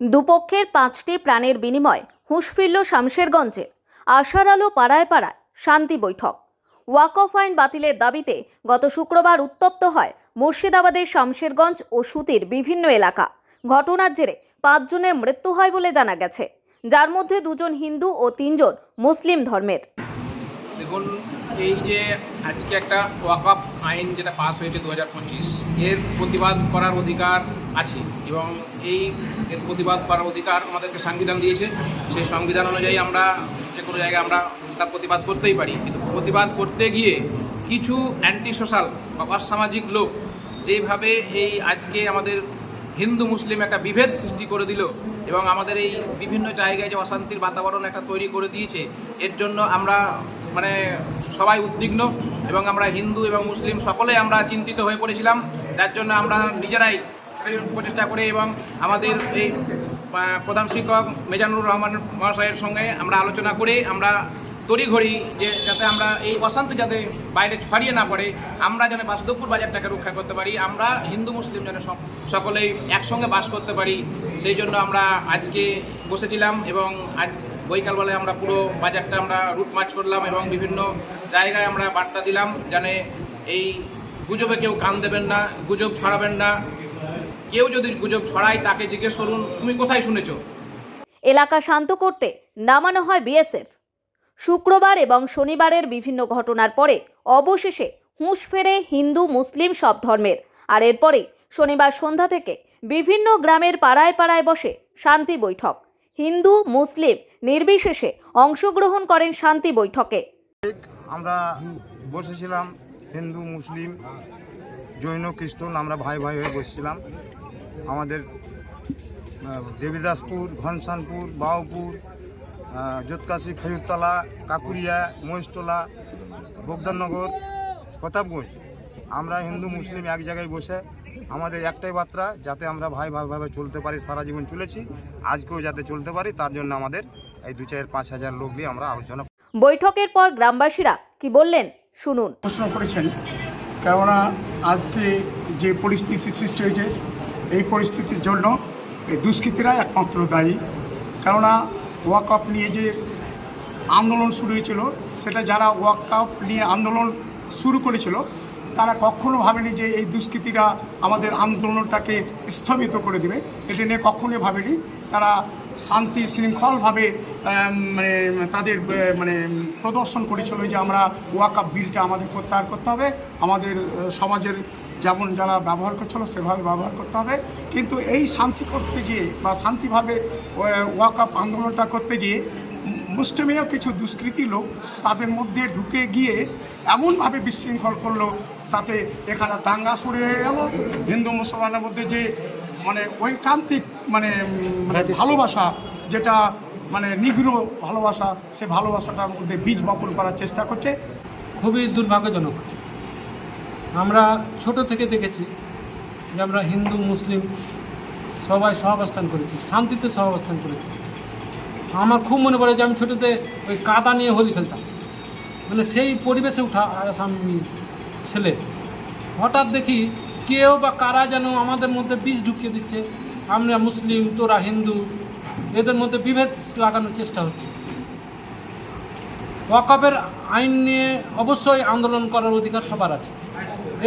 দুপক্ষের পাঁচটি প্রাণের বিনিময় হুঁশ ফিরল শামশেরগঞ্জে। আশার আলো পাড়ায় পাড়ায় শান্তি বৈঠক। ওয়াকফ আইন বাতিলের দাবিতে গত শুক্রবার উত্তপ্ত হয় মুর্শিদাবাদের শামশেরগঞ্জ ও সুতির বিভিন্ন এলাকা। ঘটনার জেরে পাঁচজনের মৃত্যু হয় বলে জানা গেছে। যার মধ্যে দুজন হিন্দু ও তিনজন মুসলিম ধর্মের। দেখুন, এই যে আজকে একটা ওয়াকআপ আইন যেটা পাস হয়েছে দু হাজার পঁচিশ, এর প্রতিবাদ করার অধিকার আছে এবং এই এর প্রতিবাদ করার অধিকার আমাদেরকে সংবিধান দিয়েছে। সেই সংবিধান অনুযায়ী আমরা যে কোনো জায়গায় আমরা তার প্রতিবাদ করতেই পারি। কিন্তু প্রতিবাদ করতে গিয়ে কিছু অ্যান্টি সোশ্যাল বা অসামাজিক লোক যেভাবে এই আজকে আমাদের হিন্দু মুসলিম একটা বিভেদ সৃষ্টি করে দিল এবং আমাদের এই বিভিন্ন জায়গায় যে অশান্তির বাতাবরণ একটা তৈরি করে দিয়েছে, এর জন্য আমরা মানে সবাই উদ্বিগ্ন এবং আমরা হিন্দু এবং মুসলিম সকলে আমরা চিন্তিত হয়ে পড়েছিলাম। যার জন্য আমরা নিজেরাই প্রচেষ্টা করে এবং আমাদের এই প্রধান শিক্ষক মেজানুর রহমান মহাশয়ের সঙ্গে আমরা আলোচনা করে আমরা তড়িঘড়ি যে যাতে আমরা এই অশান্তি যাতে বাইরে ছড়িয়ে না পড়ে, আমরা যেন বাসুদেবপুর বাজারটাকে রক্ষা করতে পারি, আমরা হিন্দু মুসলিম যেন সকলেই একসঙ্গে বাস করতে পারি, সেই জন্য আমরা আজকে বসেছিলাম এবং আজ বৈকালবেলায় আমরা পুরো বাজারটা আমরা রুট মার্চ করলাম এবং বিভিন্ন জায়গায় আমরা বার্তা দিলাম জানে এই গুজবে কেউ কান দেবেন না, গুজব ছড়াবেন না। কেউ যদি গুজব ছড়ায় তাকে জিজ্ঞেস করুন, তুমি কোথায় শুনেছো? এলাকা শান্ত করতে নামানো হয় বিএসএফ। শুক্রবার এবং শনিবারের বিভিন্ন ঘটনার পরে অবশেষে হুঁশ ফেরে হিন্দু, মুসলিম সব ধর্মের। আর এরপরে শনিবার সন্ধ্যা থেকে বিভিন্ন গ্রামের পাড়ায় পাড়ায় বসে শান্তি বৈঠক। হিন্দু, মুসলিম নির্বিশেষে অংশগ্রহণ করেন শান্তি বৈঠকে। আমরা বসেছিলাম হিন্দু মুসলিম জৈন খ্রিস্টান আমরা ভাই ভাই হয়ে বসেছিলাম। আমাদের দেবীদাসপুর ঘনশ্যামপুর বাউপুর আহ, জোতকাশি খেজুরতলা কাকুরিয়া মহেশতলা বগদাননগর প্রতাপগঞ্জ। আমরা হিন্দু মুসলিম এক জায়গায় বসে আমাদের একটাই বার্তা যাতে আমরা ভাই ভাই ভাবে চলতে পারি সারা জীবন চলেছি আজকেও যাতে চলতে পারি তার জন্য আমাদের এই দু চার পাঁচ হাজার লোক নিয়ে আমরা আলোচনা বৈঠকের পর গ্রামবাসীরা কি বললেন? শুনুন। প্রশ্ন করেছেন কেননা আজকে যে পরিস্থিতি সৃষ্টি হয়েছে এই পরিস্থিতির জন্য এই দুষ্কৃতীরা একমাত্র দায়ী। কেননা ওয়াকআপ নিয়ে যে আন্দোলন শুরু হয়েছিল সেটা যারা ওয়াকআপ নিয়ে আন্দোলন শুরু করেছিল তারা কখনো ভাবেনি যে এই দুষ্কৃতীরা আমাদের আন্দোলনটাকে স্থগিত করে দেবে। এটা নিয়ে কখনোই ভাবেনি। তারা শান্তি শৃঙ্খলভাবে মানে তাদের মানে প্রদর্শন করেছিল যে আমরা ওয়াকআপ বিলটা আমাদের প্রত্যাহার করতে হবে। আমাদের সমাজের যেমন যারা ব্যবহার করছিল সেভাবে ব্যবহার করতে হবে। কিন্তু এই শান্তি করতে গিয়ে বা শান্তিভাবে ওয়াকআপ আন্দোলনটা করতে গিয়ে মুসলিমীয় কিছু দুষ্কৃতী লোক তাদের মধ্যে ঢুকে গিয়ে এমনভাবে বিশৃঙ্খল করল, তাতে এখানে দাঙ্গা হয়ে গেল। হিন্দু মুসলমানের মধ্যে যে মানে ঐকান্তিক মানে মানে ভালোবাসা, যেটা মানে নিগ্র ভালোবাসা, সে ভালোবাসাটার মধ্যে বীজ বপন করার চেষ্টা করছে। খুবই দুর্ভাগ্যজনক। আমরা ছোট থেকে দেখেছি যে আমরা হিন্দু, মুসলিম, সবাই সহাবস্থান করেছি, শান্তিতে সহাবস্থান করেছি। আমার খুব মনে পড়ে যে আমি ছোটোতে ওই কাদা নিয়ে হোলি খেলতাম। মানে সেই পরিবেশে উঠা আমি ছেলে, হঠাৎ দেখি কেউ বা কারা যেন আমাদের মধ্যে বীজ ঢুকিয়ে দিচ্ছে। আমরা মুসলিম তোরা হিন্দু এদের মধ্যে বিভেদ লাগানোর চেষ্টা হচ্ছে। ওয়াকফের আইন নিয়ে অবশ্যই আন্দোলন করার অধিকার সবার আছে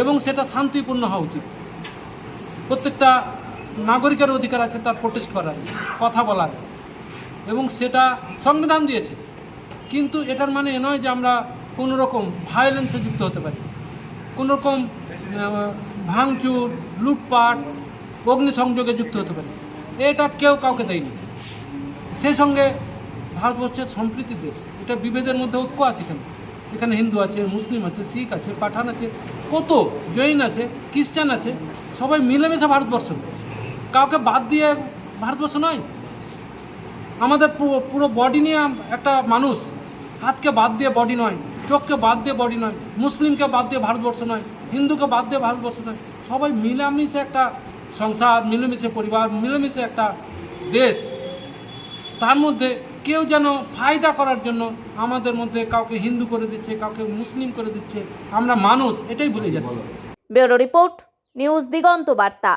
এবং সেটা শান্তিপূর্ণ হওয়া উচিত। প্রত্যেকটা নাগরিকের অধিকার আছে তার প্রোটেস্ট করার কথা বলার এবং সেটা সংবিধান দিয়েছে। কিন্তু এটার মানে এ নয় যে আমরা কোনো রকম ভায়োলেন্সে যুক্ত হতে পারি। কোনো রকম আহ, ভাঙচুর, লুটপাট, অগ্নিসংযোগে যুক্ত হতে পারে। এটা কেউ কাউকে দেয়নি। সেই সঙ্গে ভারতবর্ষের সম্প্রীতির দেশ। এটা বিভেদের মধ্যে ঐক্য আছে কেন? এখানে হিন্দু আছে, মুসলিম আছে, শিখ আছে, পাঠান আছে, কত জৈন আছে, খ্রিস্টান আছে, সবাই মিলেমিশে ভারতবর্ষ। কাউকে বাদ দিয়ে ভারতবর্ষ নয়। আমাদের পুরো পুরো বডি নিয়ে একটা মানুষ, হাতকে বাদ দিয়ে বডি নয়, চোখকে বাদ দিয়ে বডি নয়, মুসলিমকে বাদ দিয়ে ভারতবর্ষ নয়। হিন্দুকে বাদ দিয়ে ভারতবর্ষ সবাই মিলামিশে একটা সংসার, মিলেমিশে পরিবার, মিলেমিশে একটা দেশ। তার মধ্যে কেউ যেন ফায়দা করার জন্য আমাদের মধ্যে কাউকে হিন্দু করে দিচ্ছে, কাউকে মুসলিম করে দিচ্ছে, আমরা মানুষ, এটাই ভুলে যাচ্ছি। ব্যুরো রিপোর্ট, নিউজ দিগন্ত বার্তা।